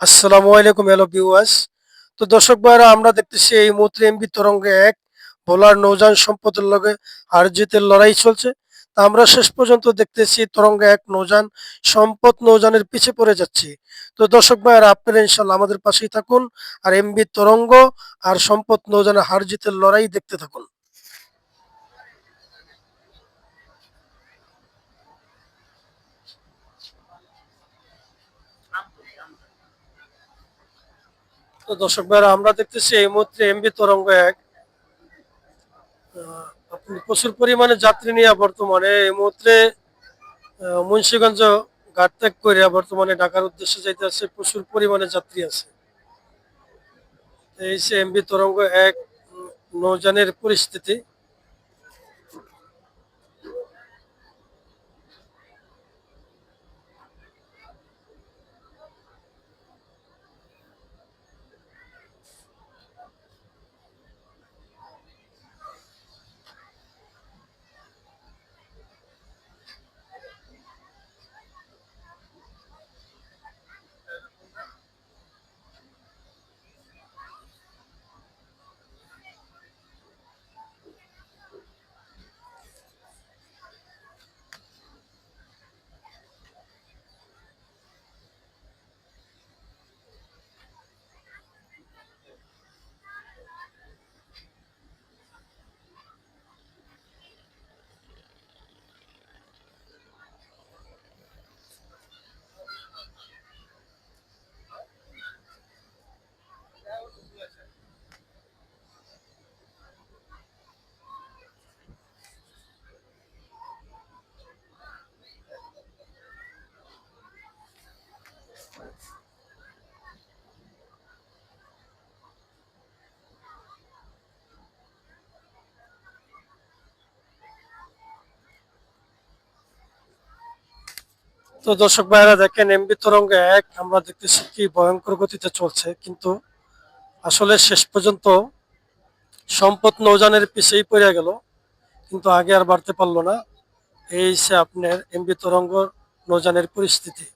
আসসালামু আলাইকুম, hello viewers. তো দর্শক ভাইরা, আমরা দেখতেছি এই মুহূর্তে এমবি তরঙ্গে এক ভোলার নৌযান সম্পদের লগে আর জিতের লড়াই চলছে। তা আমরা শেষ পর্যন্ত দেখতেছি তরঙ্গে এক নৌযান, সম্পদ নৌযানের পিছে পড়ে যাচ্ছে। তো দর্শক ভাইরা, আপনারা ইনশাল্লাহ আমাদের পাশেই থাকুন আর এমবি তরঙ্গ আর সম্পদ নৌযানের হার জিতের লড়াই দেখতে থাকুন। তো দর্শক ভাইরা, আমরা দেখতেছি এই মুহূর্তে এমবি তরঙ্গ এক। প্রচুর পরিমাণে যাত্রী নিয়ে বর্তমানে এই মুহূর্তে মুন্সীগঞ্জ ঘাট ত্যাগ করে বর্তমানে ঢাকার উদ্দেশ্যে যাইতে আছে, প্রচুর পরিমাণে যাত্রী আছে। এই সে এমবি তরঙ্গ এক নৌজানের পরিস্থিতি। তো দর্শক ভাইরা দেখেন এমবি তরঙ্গ এক, আমরা দেখতেছি কি ভয়ঙ্কর গতিতে চলছে, কিন্তু আসলে শেষ পর্যন্ত সম্পদ নৌজানের পিছেই পড়ে গেল, কিন্তু আগে আর বাড়তে পারল না। এই সে আপনার এমবি তরঙ্গ নৌজানের পরিস্থিতি।